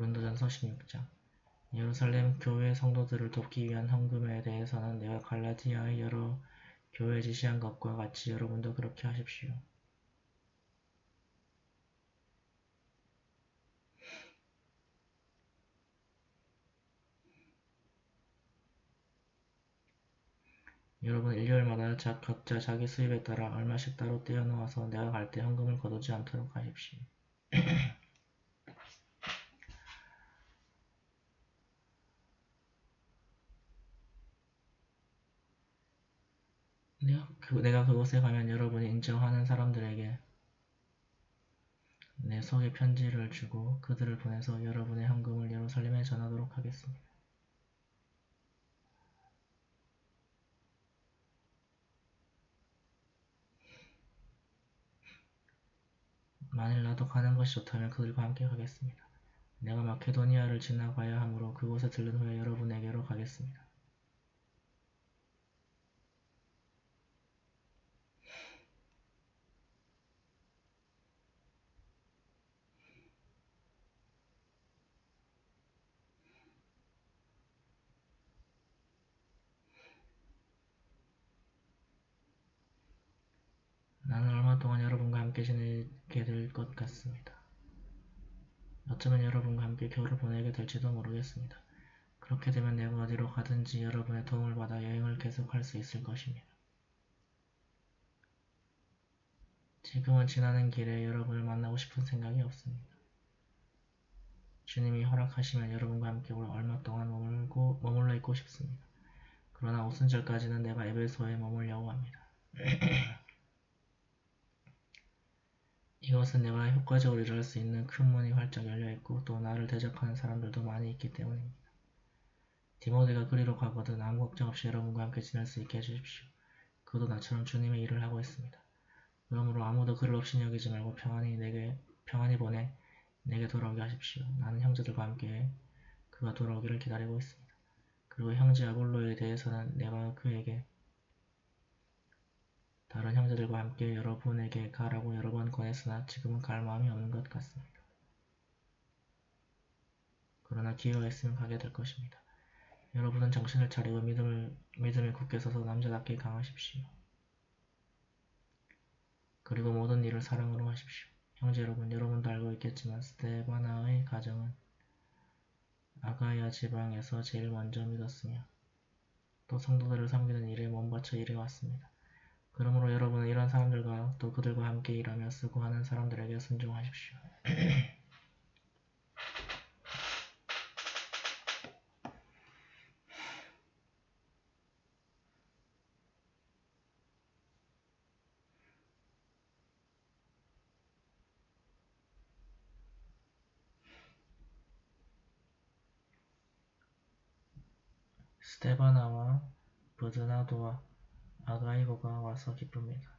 고린도전서 16장 예루살렘 교회 성도들을 돕기 위한 헌금에 대해서는 내가 갈라디아의 여러 교회에 지시한 것과 같이 여러분도 그렇게 하십시오. 여러분 일요일마다 자, 각자 자기 수입에 따라 얼마씩 따로 떼어 놓아서 내가 갈 때 헌금을 거두지 않도록 하십시오. 내가, 그, 내가 그곳에 가면 여러분이 인정하는 사람들에게 내 소개 편지를 주고 그들을 보내서 여러분의 헌금을 예루살렘에 전하도록 하겠습니다. 만일 나도 가는 것이 좋다면 그들과 함께 가겠습니다. 내가 마케도니아를 지나가야 하므로 그곳에 들른 후에 여러분에게로 가겠습니다. 나는 얼마 동안 여러분과 함께 지내게 같습니다. 어쩌면 여러분과 함께 겨울을 보내게 될지도 모르겠습니다. 그렇게 되면 내가 어디로 가든지 여러분의 도움을 받아 여행을 계속할 수 있을 것입니다. 지금은 지나는 길에 여러분을 만나고 싶은 생각이 없습니다. 주님이 허락하시면 여러분과 함께 얼마 동안 머물고, 머물러 있고 싶습니다. 그러나 오순절까지는 내가 에베소에 머물려고 합니다. 이것은 내가 효과적으로 일할 수 있는 큰 문이 활짝 열려있고 또 나를 대적하는 사람들도 많이 있기 때문입니다. 디모데가 그리로 가거든 아무 걱정 없이 여러분과 함께 지낼 수 있게 해주십시오. 그도 나처럼 주님의 일을 하고 있습니다. 그러므로 아무도 그를 없이 여기지 말고 평안히 내게 평안히 보내 내게 돌아오게 하십시오. 나는 형제들과 함께 그가 돌아오기를 기다리고 있습니다. 그리고 형제 아볼로에 대해서는 내가 그에게 다른 형제들과 함께 여러분에게 가라고 여러 번 권했으나 지금은 갈 마음이 없는 것 같습니다. 그러나 기회가 있으면 가게 될 것입니다. 여러분은 정신을 차리고 믿음을, 믿음에 굳게 서서 남자답게 강하십시오. 그리고 모든 일을 사랑으로 하십시오. 형제 여러분, 여러분도 알고 있겠지만 스테바나의 가정은 아가야 지방에서 제일 먼저 믿었으며 또 성도들을 섬기는 일에 몸바쳐 일해왔습니다. 그러므로 여러분은 이런 사람들과 또 그들과 함께 일하며 쓰고 하는 사람들에게 순종하십시오. 스테바나와 버드나도와 아가이고가 와서 기쁩니다.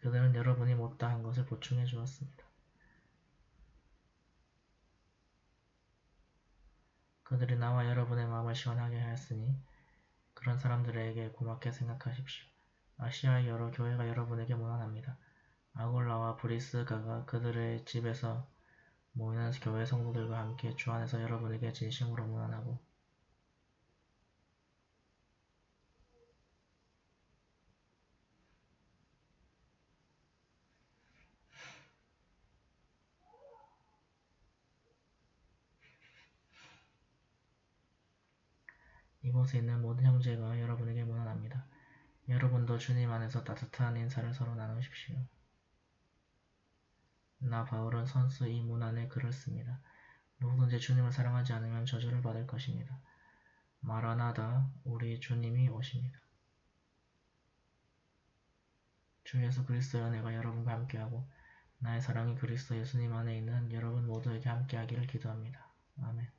그들은 여러분이 못다한 것을 보충해 주었습니다. 그들이 나와 여러분의 마음을 시원하게 하였으니 그런 사람들에게 고맙게 생각하십시오. 아시아의 여러 교회가 여러분에게 무난합니다. 아골라와 브리스가가 그들의 집에서 모이는 교회 성도들과 함께 주 안에서 여러분에게 진심으로 무난하고 이곳에 있는 모든 형제가 여러분에게 문안합니다. 여러분도 주님 안에서 따뜻한 인사를 서로 나누십시오. 나 바울은 선수 이 문 안에 글을 씁니다. 누구든지 주님을 사랑하지 않으면 저주를 받을 것입니다. 마라나다 우리 주님이 오십니다. 주 예수 그리스도의 은혜가 여러분과 함께하고 나의 사랑이 그리스도 예수님 안에 있는 여러분 모두에게 함께하기를 기도합니다. 아멘